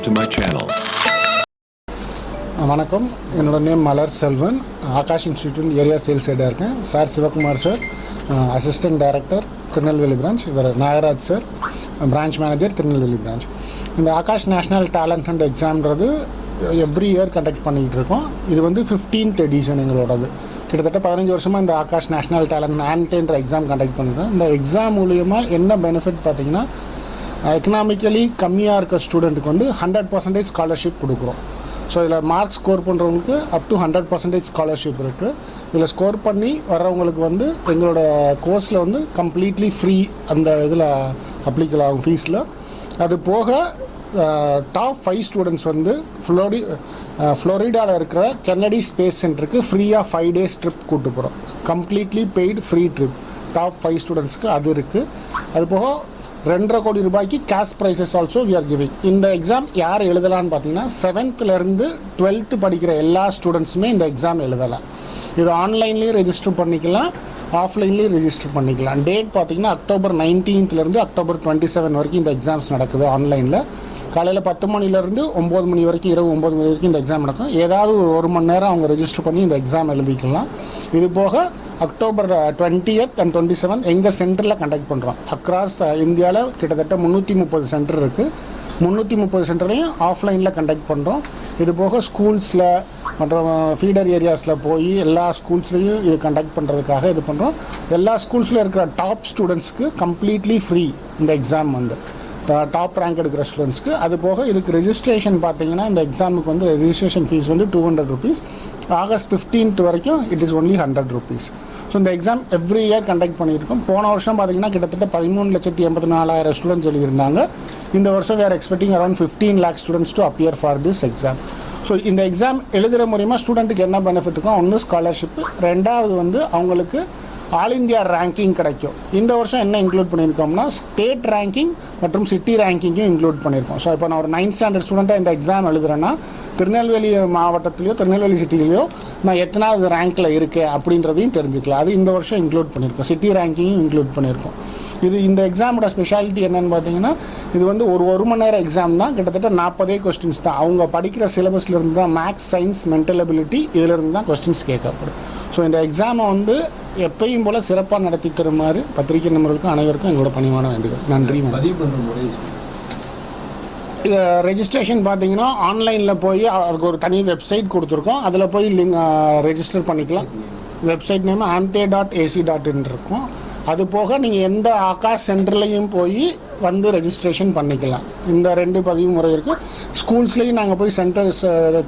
subscribe to my channel. வணக்கம். என்னோட name Malar Selvan. Aakash institute area sales ஹெட்டாக இருக்கேன். Sir Sivakumar sir. Assistant director Tirunelveli branch இவர் Nagaraj sir. Branch manager Tirunelveli branch இந்த Aakash national talent fund எக்ஸாம்ன்றது every year conduct பண்ணிக்கிட்டு இருக்கோம். இது வந்து ஃபிஃப்டீன்த் எடிஷன் எங்களோடது. கிட்டத்தட்ட பதினஞ்சு வருஷமாக இந்த ஆகாஷ் நேஷ்னல் டேலண்ட் ஆன்டேன்ற எக்ஸாம் கண்டக்ட் பண்ணுறோம் இந்த எக்ஸாம் மூலியமாக என்ன பெனிஃபிட் பார்த்தீங்கன்னா எக்கனாமிக்கலி கம்மியாக இருக்க ஸ்டூடெண்ட்டுக்கு வந்து ஹண்ட்ரட் பர்சன்டேஜ் ஸ்காலர்ஷிப் கொடுக்குறோம். ஸோ இதில் மார்க் ஸ்கோர் பண்ணுறவங்களுக்கு up to hundred percentage scholarship இருக்குது இதில் ஸ்கோர் பண்ணி வர்றவங்களுக்கு வந்து எங்களோட கோர்ஸில் வந்து கம்ப்ளீட்லி ஃப்ரீ அந்த இதில் அப்ளிக்கல் ஆகும் ஃபீஸில் அது போக டாப் ஃபைவ் ஸ்டூடெண்ட்ஸ் வந்து ஃப்ளோரி ஃப்ளோரிடாவில் இருக்கிற கென்னடி ஸ்பேஸ் சென்டருக்கு ஃப்ரீயாக ஃபைவ் டேஸ் ட்ரிப் கூட்டு போகிறோம் completely paid free trip top five ஸ்டூடெண்ட்ஸ்க்கு அது இருக்குது அது போக ரெண்டரை கோடி ரூபாய்க்கு cash prizes also we are giving இந்த எக்ஸாம் யார் எழுதலாம்னு பார்த்தீங்கன்னா செவன்த்லேருந்து டுவெல்த்து படிக்கிற எல்லா ஸ்டூடெண்ட்ஸுமே இந்த எக்ஸாம் எழுதலாம். இது ஆன்லைன்லேயும் ரெஜிஸ்டர் பண்ணிக்கலாம் ஆஃப்லைன்லேயும் ரெஜிஸ்டர் பண்ணிக்கலாம். டேட் பார்த்தீங்கன்னா அக்டோபர் நைன்டீன்த்லேருந்து அக்டோபர் டுவெண்ட்டி செவன் வரைக்கும் இந்த எக்ஸாம்ஸ் நடக்குது ஆன்லைனில் காலையில் பத்து மணிலேருந்து ஒம்பது மணி வரைக்கும் இரவு ஒம்பது மணி வரைக்கும் இந்த எக்ஸாம் நடக்கும். ஏதாவது ஒரு மணி நேரம் அவங்க ரெஜிஸ்டர் பண்ணி இந்த எக்ஸாம் எழுதிக்கலாம். இது போக October twentieth and twenty seven எங்கள் சென்டரில் கண்டக்ட் பண்ணுறோம் அக்ராஸ் இந்தியாவில் கிட்டத்தட்ட முந்நூற்றி முப்பது சென்டர் இருக்குது முந்நூற்றி முப்பது சென்டர்லையும் ஆஃப்லைனில் கண்டக்ட் பண்ணுறோம் இது போக ஸ்கூல்ஸில் மற்றும் ஃபீடர் ஏரியாஸில் போய் எல்லா ஸ்கூல்ஸ்லேயும் இது கண்டக்ட் பண்ணுறதுக்காக இது பண்ணுறோம் எல்லா ஸ்கூல்ஸில் இருக்கிற டாப் ஸ்டூடெண்ட்ஸ்க்கு கம்ப்ளீட்லி ஃப்ரீ இந்த எக்ஸாம் வந்து. டாப் ரேங்க் எடுக்கிற ஸ்டூடெண்ட்ஸ்க்கு அது போக இதுக்கு ரெஜிஸ்ட்ரேஷன் பார்த்தீங்கன்னா இந்த எக்ஸாமுக்கு வந்து ரெஜிஸ்ட்ரேஷன் ஃபீஸ் வந்து two hundred rupees August fifteenth வரைக்கும் it is only hundred rupees so இந்த எக்ஸாம் எவ்ரி இயர் கண்டக்ட் பண்ணியிருக்கோம். போன வருஷம் பார்த்தீங்கன்னா கிட்டத்தட்ட பதிமூணு லட்சத்தி எண்பத்தி நாலாயிரம் ஸ்டூடெண்ட்ஸ் எழுதியிருந்தாங்க. இந்த வருஷம் வேறு expecting around fifteen lakh students to appear for this exam so இந்த எக்ஸாம் எழுதுகிற மூலிமா ஸ்டூடெண்ட்டுக்கு என்ன பெனிஃபிட் இருக்கும் ஒன்று ஸ்காலர்ஷிப்பு ரெண்டாவது வந்து அவங்களுக்கு ஆல் இந்தியா ரேங்கிங் கிடைக்கும். இந்த வருஷம் என்ன இன்க்ளூட் பண்ணியிருக்கோம்னா ஸ்டேட் ரேங்கிங் மற்றும் சிட்டி ரேங்கிங்கும் இன்க்ளூட் பண்ணியிருக்கோம். ஸோ இப்போ நான் ஒரு நைன்த் ஸ்டாண்டர்ட் ஸ்டூடெண்ட்டாக இந்த எக்ஸாம் எழுதுறேன்னா திருநெல்வேலி மாவட்டத்திலையோ திருநெல்வேலி சிட்டிலையோ நான் எத்தனாவது ரேங்க்கில் இருக்கேன் அப்படின்றதையும் தெரிஞ்சுக்கலாம் அது இந்த வருஷம் இன்க்ளூட் பண்ணியிருக்கோம். சிட்டி ரேங்கிங்கும் இன்க்ளூட் பண்ணியிருக்கோம். இது இந்த எக்ஸாமோட ஸ்பெஷாலிட்டி என்னன்னு பார்த்தீங்கன்னா இது வந்து ஒரு ஒரு மணி நேரம் எக்ஸாம் தான். கிட்டத்தட்ட நாற்பதே கொஸ்டின்ஸ் தான். அவங்க படிக்கிற சிலபஸ்ல இருந்து தான் மேக்ஸ் சயின்ஸ் மென்டல் அபிலிட்டி இதிலிருந்து தான் கொஸ்டின்ஸ் கேட்கப்படும். ஸோ இந்த எக்ஸாமை வந்து எப்பயும் போல் சிறப்பாக நடத்தி தருமாறு பத்திரிகை நண்பர்களுக்கும் அனைவருக்கும் எங்களோட பணிவான வேண்டுகோள். நன்றி. பதிவு பண்ணுற முறை ரெஜிஸ்ட்ரேஷன் பார்த்தீங்கன்னா ஆன்லைனில் போய் அதுக்கு ஒரு தனி வெப்சைட் கொடுத்துருக்கோம். அதில் போய் லிங்க் ரெஜிஸ்டர் பண்ணிக்கலாம். Website name ANTHE dot AC dot in இருக்கும். அது போக நீங்கள் எந்த ஆகாஷ் சென்டர்லையும் போய் வந்து ரெஜிஸ்ட்ரேஷன் பண்ணிக்கலாம். இந்த ரெண்டு பதிவு முறை இருக்குது ஸ்கூல்ஸ்லேயும் நாங்கள் போய் சென்டர்ஸ்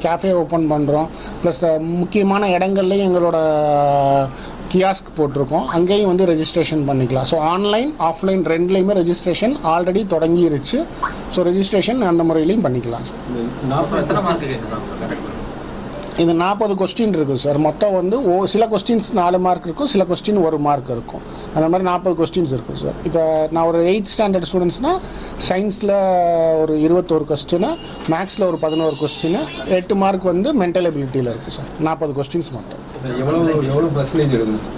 கேஃபே ஓப்பன் பண்ணுறோம் ப்ளஸ் முக்கியமான இடங்கள்லையும் எங்களோட கியாஸ்க் போட்டிருக்கோம். அங்கேயும் வந்து ரெஜிஸ்ட்ரேஷன் பண்ணிக்கலாம். ஸோ ஆன்லைன் ஆஃப்லைன் ரெண்டுலேயுமே ரெஜிஸ்ட்ரேஷன் ஆல்ரெடி தொடங்கிருச்சு. ஸோ ரெஜிஸ்ட்ரேஷன் அந்த முறையிலையும் பண்ணிக்கலாம் இந்த நாற்பது எத்தனை மார்க்கு எக்ஸாம் கரெக்ட் இது நாற்பது கொஸ்டின் இருக்குது சார் மொத்தம் வந்து ஓ சில கொஸ்டின்ஸ் நாலு மார்க் இருக்கும் சில கொஸ்டின் ஒரு மார்க் இருக்கும். அந்த மாதிரி நாற்பது கொஸ்டின்ஸ் இருக்கும் சார் இப்போ நான் ஒரு எயித் ஸ்டாண்டர்ட் ஸ்டூடெண்ட்ஸ்னால் சயின்ஸில் ஒரு இருபத்தோரு கொஸ்டினு மேக்ஸில் ஒரு பதினோரு கொஸ்டின் எட்டு மார்க் வந்து மென்டல் எபிலிட்டியில் இருக்குது சார் நாற்பது கொஸ்டின்ஸ் மட்டும் எவ்வளோ எவ்வளோ பர்சன்டேஜ் எடுக்கணும்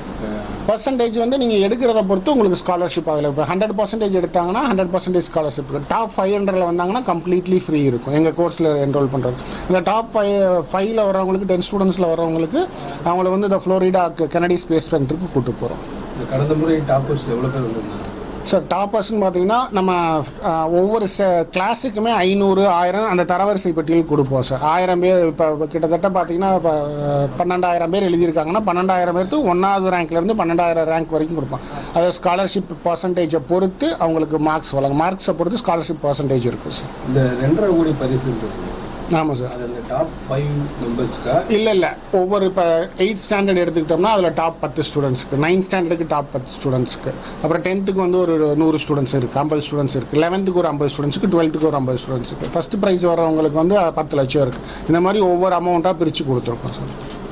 பர்சன்டேஜ் வந்து நீங்கள் எடுக்கிறத பொறுத்து உங்களுக்கு ஸ்காலர்ஷிப் ஆகலை. இப்போ ஹண்ட்ரட் பர்சன்டேஜ் எடுத்தாங்கன்னா ஹண்ட்ரட் பர்சன்டேஜ் ஸ்காலர்ஷிப் இருக்கும் டாப் ஃபைவ் ஹண்ட்ரட்ல வந்தாங்கன்னா கம்ப்ளீட்லி ஃப்ரீ இருக்கும். எங்கள் கோர்ஸில் என்ரோல் பண்ணுறது இந்த டாப் ஃபைவ் ஃபைவ்ல வரவங்களுக்கு டென் ஸ்டூடெண்ட்ஸில் வரவங்களுக்கு அவங்கள வந்து இந்த ஃப்ளோரிடா கெனடி ஸ்பேஸ் சென்டருக்கு கூப்பிட்டு போகிறோம் இந்த கடந்த முறை டாப்பர்ஸ் எவ்வளோ பேர் வந்திருந்தாங்க? சார் டாப்பர்ஸ்னு பார்த்தீங்கன்னா நம்ம ஒவ்வொரு ச கிளாஸுக்குமே ஐநூறு ஆயிரம் அந்த தரவரிசை பட்டியல் கொடுப்போம் சார் ஆயிரம் பேர் இப்போ கிட்டத்தட்ட பார்த்தீங்கன்னா இப்போ பன்னெண்டாயிரம் பேர் எழுதியிருக்காங்கன்னா பன்னெண்டாயிரம் பேருக்கு ஒன்றாவது ரேங்க்லேருந்து பன்னெண்டாயிரம் ரேங்க் வரைக்கும் கொடுப்போம். அது ஸ்காலர்ஷிப் பர்சன்டேஜை பொறுத்து அவங்களுக்கு மார்க்ஸ் வழங்கும். மார்க்ஸை பொறுத்து ஸ்காலர்ஷிப் பர்சன்டேஜ் இருக்கும் சார் இந்த ரெண்டரை கோடி பரிசு ஆமாம் சார். அது அந்த டாப் ஃபைவ் மெம்பர்ஸ்க்கா இல்லை இல்லை. ஒவ்வொரு இப்போ எயித் ஸ்டாண்டர்ட் எடுத்துக்கிட்டோம்னா அதில் டாப் பத்து ஸ்டூடெண்ட்ஸ்க்கு நைன்த் ஸ்டாண்டர்டுக்கு டாப் பத்து ஸ்டூடெண்ட்ஸ்க்கு அப்புறம் டென்த்துக்கு வந்து ஒரு நூறு ஸ்டூடெண்ட்ஸ் இருக்குது ஐம்பது ஸ்டூடெண்ட்ஸ் இருக்குது லெவன்த்துக்கு ஒரு ஐம்பது ஸ்டூடெண்ட்ஸ்க்கு டுவெல்த்துக்கு ஒரு ஐம்பது ஸ்டூடெண்ட்ஸ்க்கு ஃபஸ்ட் ப்ரைஸ் வரவங்களுக்கு வந்து பத்து லட்சம் இருக்குது இந்த மாதிரி ஒவ்வொரு அமௌண்ட்டாக பிரித்து கொடுத்துருக்கோம் சார்.